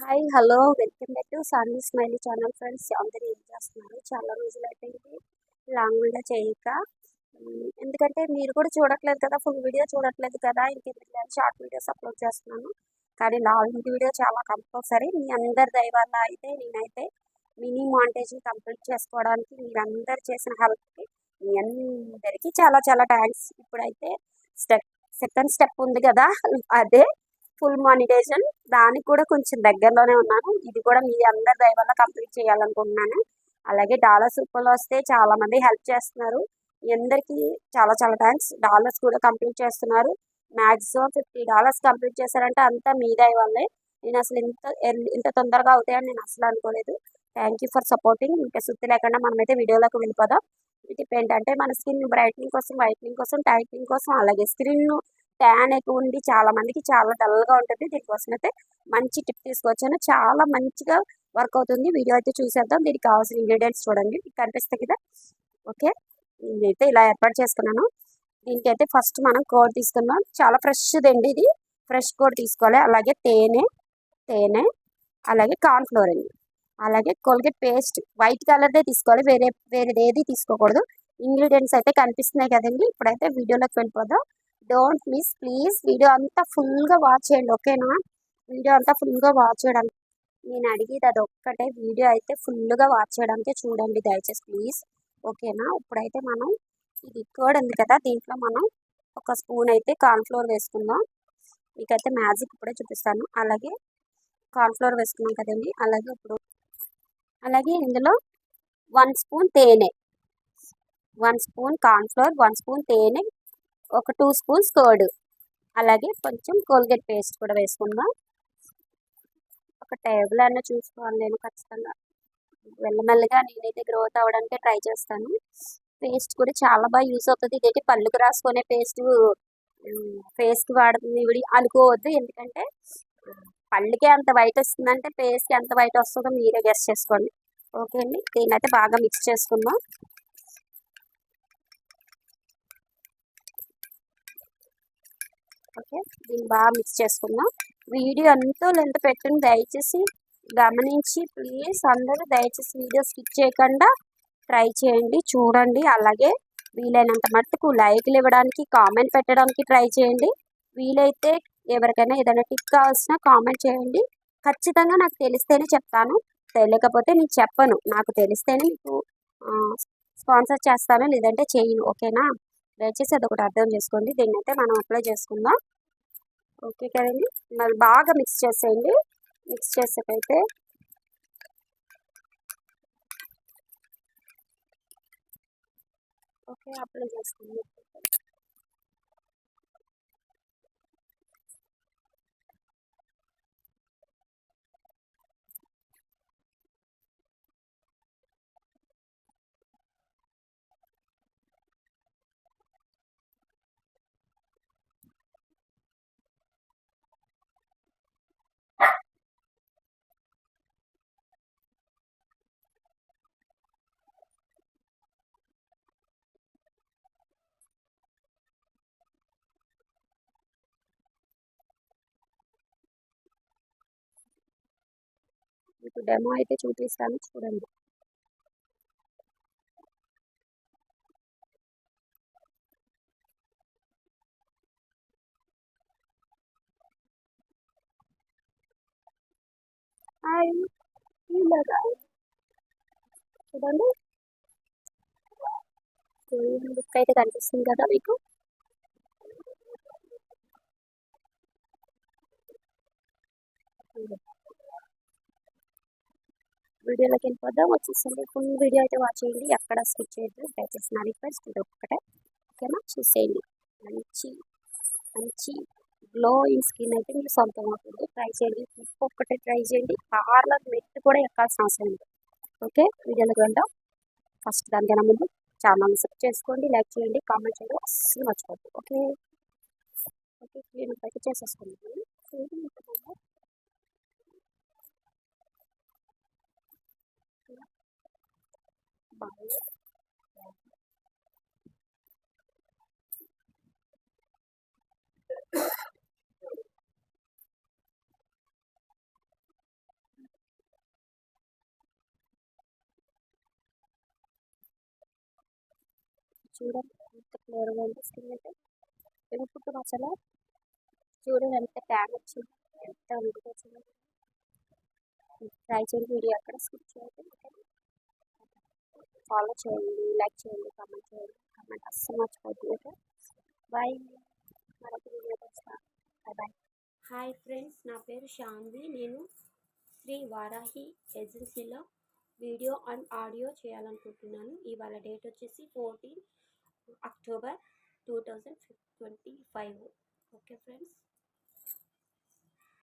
Hi hello. Welcome back to Saanvi smiley channel friends. అందరూ ఏం చేస్తున్నారు? చాలా రోజులు అయిపోయింది లాంగ్ వీడియో చేయక. ఎందుకంటే మీరు కూడా చూడట్లేదు కదా ఫుల్ వీడియో చూడట్లేదు కదా. ఇంకెందుకు షార్ట్ వీడియోస్ అప్లోడ్ చేస్తున్నాను. కానీ లాంగ్ వీడియో చాలా కంపల్సరీ. మీ అందరి దయవల్ల అయితే నేనైతే మినీ మాంటేజ్ని కంప్లీట్ చేసుకోవడానికి మీరందరు చేసిన హెల్ప్కి మీ అందరికీ చాలా చాలా థ్యాంక్స్. ఇప్పుడైతే స్టెప్ సెకండ్ స్టెప్ ఉంది కదా. అదే ఫుల్ మానిటైజేషన్. దానికి కూడా కొంచెం దగ్గరలోనే ఉన్నాను. ఇది కూడా మీ అందరి దయ వల్ల కంప్లీట్ చేయాలనుకుంటున్నాను. అలాగే డాలర్స్ సూపర్లో వస్తే చాలా మంది హెల్ప్ చేస్తున్నారు. మీ అందరికీ చాలా చాలా థ్యాంక్స్. డాలర్స్ కూడా కంప్లీట్ చేస్తున్నారు. మ్యాక్సిమం ఫిఫ్టీ డాలర్స్ కంప్లీట్ చేశారంటే అంతా మీ దయ వల్లే. నేను అసలు ఇంత ఇంత తొందరగా అవుతాయని నేను అసలు అనుకోలేదు. Thank you for supporting. ఇంకా సుత్తి లేకుండా మనమైతే వీడియోలోకి వెళ్ళిపోదాం. టిప్ ఏంటంటే మన స్కిన్ బ్రైట్నింగ్ కోసం వైట్నింగ్ కోసం టైట్నింగ్ కోసం అలాగే స్క్రీన్ ట్యాన్ ఎక్కువ ఉండి చాలా మందికి చాలా డల్గా ఉంటుంది. దీనికోసం అయితే మంచి టిప్ తీసుకొచ్చాను. చాలా మంచిగా వర్క్ అవుతుంది. వీడియో అయితే చూసేద్దాం. దీనికి కావాల్సిన ఇంగ్రీడియంట్స్ చూడండి. మీకు కనిపిస్తాయి కదా. ఓకే. నేనైతే ఇలా ఏర్పాటు చేసుకున్నాను. దీనికైతే ఫస్ట్ మనం కోడ్ తీసుకున్నాం చాలా ఫ్రెష్ది అండి ఇది. ఫ్రెష్ కోడ్ తీసుకోవాలి. అలాగే తేనె తేనె అలాగే కార్న్ఫ్లోర్ అండి. అలాగే కోల్గేట్ పేస్ట్ వైట్ కలర్దే తీసుకోవాలి. వేరే వేరేది ఏది తీసుకోకూడదు. ఇంగ్రీడియంట్స్ అయితే కనిపిస్తున్నాయి కదండి. ఇప్పుడైతే వీడియోలోకి వెళ్ళిపోదాం. డోంట్ మిస్ ప్లీజ్ వీడియో అంతా ఫుల్గా వాచ్ చేయండి ఓకేనా వీడియో అంతా ఫుల్గా వాచ్ చేయడానికి నేను అడిగేది అది ఒక్కటే వీడియో అయితే ఫుల్గా వాచ్ చేయడానికి చూడండి దయచేసి ప్లీజ్ ఓకేనా ఇప్పుడైతే మనం ఇది కోడ్ ఉంది కదా దీంట్లో మనం ఒక స్పూన్ అయితే కార్న్ఫ్లోర్ వేసుకుందాం. మీకైతే మ్యాజిక్ ఇప్పుడే చూపిస్తాను. అలాగే కార్న్ఫ్లోర్ వేసుకున్నాం కదండి అలాగే ఇప్పుడు అలాగే ఇందులో వన్ స్పూన్ తేనె. One spoon cornflour one spoon తేనె ఒక టూ స్పూన్స్ కర్డ్ అలాగే కొంచెం కోల్గేట్ పేస్ట్ కూడా వేసుకుందాం. ఒక టేబుల్ అన్న చూసుకోవాలి నేను ఖచ్చితంగా. మెల్లమెల్లగా నేనైతే గ్రోత్ అవ్వడానికి ట్రై చేస్తాను. పేస్ట్ కూడా చాలా బాగా యూస్ అవుతుంది. ఇదైతే పళ్ళుకు రాసుకునే పేస్ట్ ఫేస్కి వాడుతుంది ఇవి అనుకోవద్దు. ఎందుకంటే పళ్ళుకే అంత వైట్ వస్తుందంటే ఫేస్కి ఎంత వైట్ వస్తుందో మీరే గెస్ట్ చేసుకోండి. ఓకే అండి? దీన్నైతే బాగా మిక్స్ చేసుకుందాం. ఓకే దీన్ని బాగా మిక్స్ చేసుకుందాం. వీడియో అంతా లెంత్ పెట్టండి. దయచేసి గమనించి ప్లీజ్ అందరూ దయచేసి వీడియో స్కిప్ చేయకుండా ట్రై చేయండి చూడండి. అలాగే వీలైనంత మట్టుకు లైక్లు ఇవ్వడానికి కామెంట్ పెట్టడానికి ట్రై చేయండి. వీలైతే ఎవరికైనా ఏదైనా టిక్ కావాల్సిన కామెంట్ చేయండి. ఖచ్చితంగా నాకు తెలిస్తేనే చెప్తాను. తెలియకపోతే నేను చెప్పను. నాకు తెలిస్తేనే మీకు స్పాన్సర్ చేస్తాను. లేదంటే చేయను. ఓకేనా? దయచేసి అది ఒకటి అర్థం చేసుకోండి. దీన్ని అయితే మనం అప్లై చేసుకుందాం. ఓకే కదండి? మరి బాగా మిక్స్ చేసేయండి. మిక్స్ చేసేకైతే ఓకే అప్లై చేసుకుందాం. మీకు డెమో అయితే చూపిస్తాను చూడండి. ఇలాగా చూడండి. లుక్ అయితే కనిపిస్తుంది కదా మీకు? వీడియోలోకి వెళ్ళిపోద్దాం వచ్చేసండి ఫుల్ వీడియో అయితే వాచ్ చేయండి. ఎక్కడ స్కిప్ చేయొద్దు. దయచేసి నా రిక్వెస్ట్ ఇది ఒక్కటే. ఓకేనా చూసేయండి. మంచి మంచి గ్లోయింగ్ స్కిన్ అయితే మీకు సొంతం అవుతుంది. ట్రై చేయండి. ఒక్కటే ట్రై చేయండి. పార్లర్ మెట్టు కూడా ఎక్కాల్సిన అవసరం లేదు. ఓకే వీడియోలోకి వెళ్దాం. ఫస్ట్ దానికైనా ముందు ఛానల్ సబ్స్క్రైబ్ చేసుకోండి. లైక్ చేయండి. కామెంట్ చేయండి. అస్సలు మర్చిపోద్దు ఓకే ఓకే క్లీన్ అయితే చేసేసుకోండి చూడండి ఎంత క్లియర్గా ఉంది స్కిన్ అయితే పెరుగుతుంది చూడండి ఎంత ట్యాగ్ వచ్చింది ఎంత ట్రై చేయండి వీడియో అక్కడ స్కిప్ చేయండి. ఫాలో చేయండి లైక్ చేయండి కామెంట్ చేయండి. కామెంట్ అస్సలు మర్చిపోద్దు ఓకే బాయ్ మరొక వీడియో వస్తాను బాయ్ బాయ్ హాయ్ ఫ్రెండ్స్ నా పేరు శాంతి. నేను శ్రీ వారాహి ఏజెన్సీలో వీడియో అండ్ ఆడియో చేయాలనుకుంటున్నాను. ఇవాళ డేట్ వచ్చేసి fourteen October two thousand twenty five okay friends